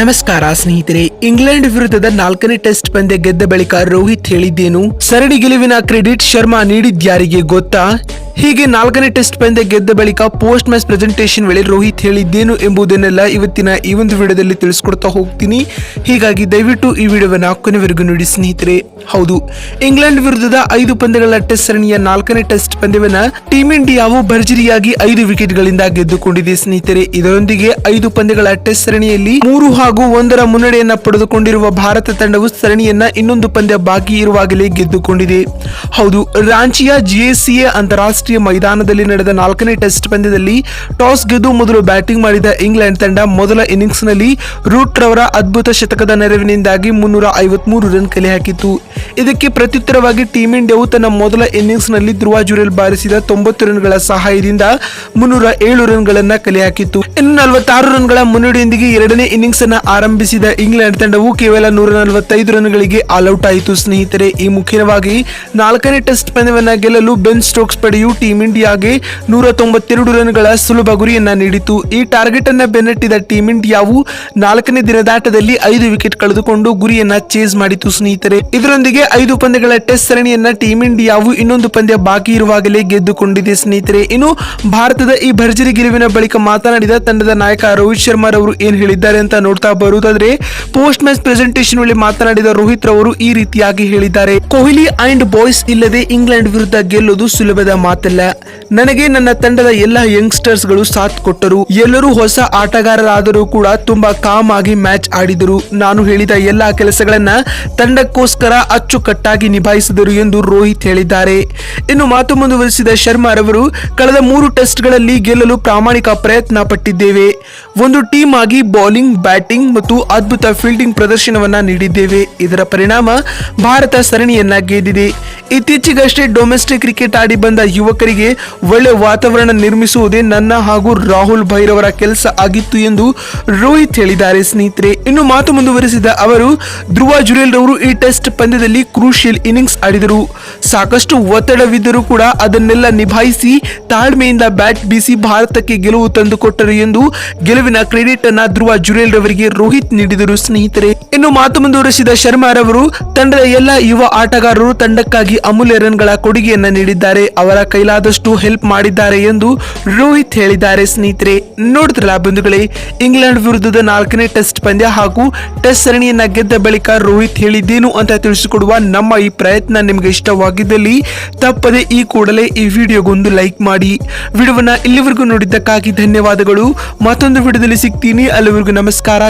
ನಮಸ್ಕಾರ, ಸ್ನೇಹಿತರೆ. ಇಂಗ್ಲೆಂಡ್ ವಿರುದ್ಧದ ನಾಲ್ಕನೇ ಟೆಸ್ಟ್ ಪಂದ್ಯ ಗೆದ್ದ ಬಳಿಕ ರೋಹಿತ್ ಹೇಳಿದ್ದೇನು? ಸರಣಿ ಗೆಲುವಿನ ಕ್ರೆಡಿಟ್ ಶರ್ಮಾ ನೀಡಿದ್ಯಾರಿಗೆ ಗೊತ್ತಾ? ಹೀಗೆ ನಾಲ್ಕನೇ ಟೆಸ್ಟ್ ಪಂದ್ಯ ಗೆದ್ದ ಬಳಿಕ ಪೋಸ್ಟ್ ಮ್ಯಾಚ್ ಪ್ರೆಸೆಂಟೇಷನ್ ವೇಳೆ ರೋಹಿತ್ ಹೇಳಿದ್ದೇನು ಎಂಬುದನ್ನೆಲ್ಲ ಇವತ್ತಿನ ಈ ಒಂದು ವಿಡಿಯೋದಲ್ಲಿ ತಿಳಿಸ್ಕೊಡ್ತಾ ಹೋಗ್ತೀನಿ. ಹೀಗಾಗಿ ದಯವಿಟ್ಟು ಈ ವಿಡಿಯೋವನ್ನು ಕೊನೆವರೆಗೂ ನೋಡಿ, ಸ್ನೇಹಿತರೆ. ಹೌದು, ಇಂಗ್ಲೆಂಡ್ ವಿರುದ್ಧದ ಐದು ಪಂದ್ಯಗಳ ಟೆಸ್ಟ್ ಸರಣಿಯ ನಾಲ್ಕನೇ ಟೆಸ್ಟ್ ಪಂದ್ಯವನ್ನ ಟೀಂ ಇಂಡಿಯಾವು ಭರ್ಜರಿಯಾಗಿ ಐದು ವಿಕೆಟ್ಗಳಿಂದ ಗೆದ್ದುಕೊಂಡಿದೆ, ಸ್ನೇಹಿತರೆ. ಇದರೊಂದಿಗೆ ಐದು ಪಂದ್ಯಗಳ ಟೆಸ್ಟ್ ಸರಣಿಯಲ್ಲಿ ಮೂರು ಒಂದರ ಮುನ್ನಡೆಯನ್ನ ಪಡೆದುಕೊಂಡಿರುವ ಭಾರತ ತಂಡವು ಸರಣಿಯನ್ನ ಇನ್ನೊಂದು ಪಂದ್ಯ ಬಾಕಿ ಇರುವಾಗಲೇ ಗೆದ್ದುಕೊಂಡಿದೆ. ಹೌದು, ರಾಂಚಿಯ ಜಿಎಸ್ಸಿಎ ಅಂತಾರಾಷ್ಟ್ರೀಯ ಮೈದಾನದಲ್ಲಿ ನಡೆದ ನಾಲ್ಕನೇ ಟೆಸ್ಟ್ ಪಂದ್ಯದಲ್ಲಿ ಟಾಸ್ ಗೆದ್ದು ಮೊದಲು ಬ್ಯಾಟಿಂಗ್ ಮಾಡಿದ ಇಂಗ್ಲೆಂಡ್ ತಂಡ ಮೊದಲ ಇನ್ನಿಂಗ್ಸ್ನಲ್ಲಿ ರೂಟ್ ರವರ ಅದ್ಭುತ ಶತಕದ ನೆರವಿನಿಂದಾಗಿ ಮುನ್ನೂರ ಐವತ್ಮೂರು ರನ್ ಕಲೆ ಹಾಕಿತ್ತು. ಇದಕ್ಕೆ ಪ್ರತ್ಯುತ್ತರವಾಗಿ ಟೀಂ ಇಂಡಿಯಾವು ತನ್ನ ಮೊದಲ ಇನ್ನಿಂಗ್ಸ್ನಲ್ಲಿ ಧ್ರುವ ಜುರೇಲ್ ಬಾರಿಸಿದ ತೊಂಬತ್ತು ರನ್ಗಳ ಸಹಾಯದಿಂದ ಮುನ್ನೂರ ಏಳು ರನ್ಗಳನ್ನ ಕಲೆ ಹಾಕಿತ್ತು. ಇನ್ನು ನಲವತ್ತಾರು ರನ್ಗಳ ಮುನ್ನಡೆಯೊಂದಿಗೆ ಎರಡನೇ ಇನ್ನಿಂಗ್ಸ್ ಅನ್ನ ಆರಂಭಿಸಿದ ಇಂಗ್ಲೆಂಡ್ ತಂಡವು ಕೇವಲ ನೂರ ನಲವತ್ತೈದು ರನ್ಗಳಿಗೆ ಆಲ್ಔಟ್ ಆಯಿತು ಸ್ನೇಹಿತರೆ, ಈ ಮುಖ್ಯವಾಗಿ ನಾಲ್ಕನೇ ಟೆಸ್ಟ್ ಪಂದ್ಯವನ್ನು ಗೆಲ್ಲಲು ಬೆನ್ ಸ್ಟೋಕ್ಸ್ ಪಡೆಯು ಟೀಂ ಇಂಡಿಯಾಗೆ ನೂರ ತೊಂಬತ್ತೆರಡು ರನ್ಗಳ ಸುಲಭ ಗುರಿಯನ್ನ ನೀಡಿತು. ಈ ಟಾರ್ಗೆಟ್ ಅನ್ನ ಬೆನ್ನಟ್ಟಿದ ಟೀಂ ಇಂಡಿಯಾವು ನಾಲ್ಕನೇ ದಿನದಾಟದಲ್ಲಿ ಐದು ವಿಕೆಟ್ ಕಳೆದುಕೊಂಡು ಗುರಿಯನ್ನ ಚೇಸ್ ಮಾಡಿತು. ಸ್ನೇಹಿತರೆ, ಇದರೊಂದಿಗೆ ಐದು ಪಂದ್ಯಗಳ ಟೆಸ್ಟ್ ಸರಣಿಯನ್ನ ಟೀಂ ಇಂಡಿಯಾವು ಇನ್ನೊಂದು ಪಂದ್ಯ ಬಾಕಿ ಇರುವಾಗಲೇ ಗೆದ್ದುಕೊಂಡಿದೆ. ಸ್ನೇಹಿತರೆ, ಇನ್ನು ಭಾರತದ ಈ ಭರ್ಜರಿ ಗೆಲುವಿನ ಬಳಿಕ ಮಾತನಾಡಿದ ತಂಡದ ನಾಯಕ ರೋಹಿತ್ ಶರ್ಮಾ ರವರು ಏನ್ ಹೇಳಿದ್ದಾರೆ ಅಂತ ನೋಡ್ತಾ ಬರುವುದಾದ್ರೆ ಪೋಸ್ಟ್ ಮ್ಯಾಚ್ ಪ್ರೆಸೆಂಟೇಷನ್ ವೇಳೆ ಮಾತನಾಡಿದ ರೋಹಿತ್ ರವರು ಈ ರೀತಿಯಾಗಿ ಹೇಳಿದ್ದಾರೆ. ಕೊಹ್ಲಿ ಅಂಡ್ ಬಾಯ್ಸ್ ಇಲ್ಲದೆ ಇಂಗ್ಲೆಂಡ್ ವಿರುದ್ಧ ಗೆಲ್ಲೋದು ಸುಲಭದ ಮಾತಲ್ಲ. ನನಗೆ ನನ್ನ ತಂಡದ ಎಲ್ಲ ಯಂಗ್ಸ್ಟರ್ಸ್ಗಳು ಸಾಥ್ ಕೊಟ್ಟರು. ಎಲ್ಲರೂ ಹೊಸ ಆಟಗಾರರಾದರೂ ಕೂಡ ತುಂಬಾ ಕಾಮ್ ಆಗಿ ಮ್ಯಾಚ್ ಆಡಿದರು. ನಾನು ಹೇಳಿದ ಎಲ್ಲಾ ಕೆಲಸಗಳನ್ನ ತಂಡಕ್ಕೋಸ್ಕರ ಅಚ್ಚುಕಟ್ಟಾಗಿ ನಿಭಾಯಿಸಿದರು ಎಂದು ರೋಹಿತ್ ಹೇಳಿದ್ದಾರೆ. ಇನ್ನು ಮಾತು ಮುಂದುವರಿಸಿದ ಶರ್ಮಾ ರವರು, ಕಳೆದ ಮೂರು ಟೆಸ್ಟ್ಗಳಲ್ಲಿ ಗೆಲ್ಲಲು ಪ್ರಾಮಾಣಿಕ ಪ್ರಯತ್ನ ಪಟ್ಟಿದ್ದೇವೆ ಒಂದು ಟೀಮ್ ಆಗಿ ಬೌಲಿಂಗ್ ಬ್ಯಾಟಿಂಗ್ ಮತ್ತು ಅದ್ಭುತ ಫೀಲ್ಡಿಂಗ್ ಪ್ರದರ್ಶನವನ್ನ ನೀಡಿದ್ದೇವೆ. ಇದರ ಪರಿಣಾಮ ಭಾರತ ಸರಣಿಯನ್ನ ಗೆದ್ದಿದೆ. ಇತ್ತೀಚೆಗಷ್ಟೇ ಡೊಮೆಸ್ಟಿಕ್ ಕ್ರಿಕೆಟ್ ಆಡಿ ಬಂದ ಯುವಕರಿಗೆ ಒಳ್ಳೆ ವಾತಾವರಣ ನಿರ್ಮಿಸುವುದೇ ನನ್ನ ಹಾಗೂ ರಾಹುಲ್ ಭೈರವರ ಕೆಲಸ ಆಗಿತ್ತು ಎಂದು ರೋಹಿತ್ ಹೇಳಿದ್ದಾರೆ ಸ್ನೇಹಿತರೆ. ಇನ್ನು ಮಾತು ಮುಂದುವರೆಸಿದ ಅವರು, ಧ್ರುವ ಜುರೇಲ್ ರವರು ಈ ಟೆಸ್ಟ್ ಪಂದ್ಯದಲ್ಲಿ ಕ್ರೂಷಿಯಲ್ ಇನ್ನಿಂಗ್ಸ್ ಆಡಿದರು. ಸಾಕಷ್ಟು ಒತ್ತಡವಿದ್ದರೂ ಕೂಡ ಅದನ್ನೆಲ್ಲ ನಿಭಾಯಿಸಿ ತಾಳ್ಮೆಯಿಂದ ಬ್ಯಾಟ್ ಬೀಸಿ ಭಾರತಕ್ಕೆ ಗೆಲುವು ತಂದುಕೊಟ್ಟರು ಎಂದು ಗೆಲುವಿನ ಕ್ರೆಡಿಟ್ ಅನ್ನ ಧ್ರುವ ಜುರೇಲ್ ರವರಿಗೆ ರೋಹಿತ್ ನೀಡಿದರು, ಸ್ನೇಹಿತರೆ. ಇನ್ನು ಮಾತು ಮುಂದುವರಿಸಿದ ಶರ್ಮಾ ರವರು ತಂಡದ ಎಲ್ಲ ಯುವ ಆಟಗಾರರು ತಂಡಕ್ಕಾಗಿ ಅಮೂಲ್ಯ ರನ್ಗಳ ಕೊಡುಗೆಯನ್ನ ನೀಡಿದ್ದಾರೆ. ಅವರ ಕೈಲಾದಷ್ಟು ಹೆಲ್ಪ್ ಮಾಡಿದ್ದಾರೆ ಎಂದು ರೋಹಿತ್ ಹೇಳಿದ್ದಾರೆ, ಸ್ನೇಹಿತರೆ. ನೋಡಿದ್ರಲ್ಲ ಬಂಧುಗಳೇ, ಇಂಗ್ಲೆಂಡ್ ವಿರುದ್ಧದ ನಾಲ್ಕನೇ ಟೆಸ್ಟ್ ಪಂದ್ಯ ಹಾಗೂ ಟೆಸ್ಟ್ ಸರಣಿಯನ್ನ ಗೆದ್ದ ಬಳಿಕ ರೋಹಿತ್ ಹೇಳಿದ್ದೇನು ಅಂತ ತಿಳಿಸಿಕೊಡುವ ನಮ್ಮ ಈ ಪ್ರಯತ್ನ ನಿಮಗೆ ಇಷ್ಟವಾಗಿದ್ದಲ್ಲಿ, ತಪ್ಪದೆ ಈ ಕೂಡಲೇ ಈ ವಿಡಿಯೋಗೊಂದು ಲೈಕ್ ಮಾಡಿ. ವಿಡಿಯೋವನ್ನ ಇಲ್ಲಿವರೆಗೂ ನೋಡಿದ್ದಕ್ಕಾಗಿ ಧನ್ಯವಾದಗಳು. ಮತ್ತೊಂದು ವಿಡಿಯೋದಲ್ಲಿ ಸಿಗ್ತೀನಿ. ಅಲ್ಲಿವರೆಗೂ ನಮಸ್ಕಾರ.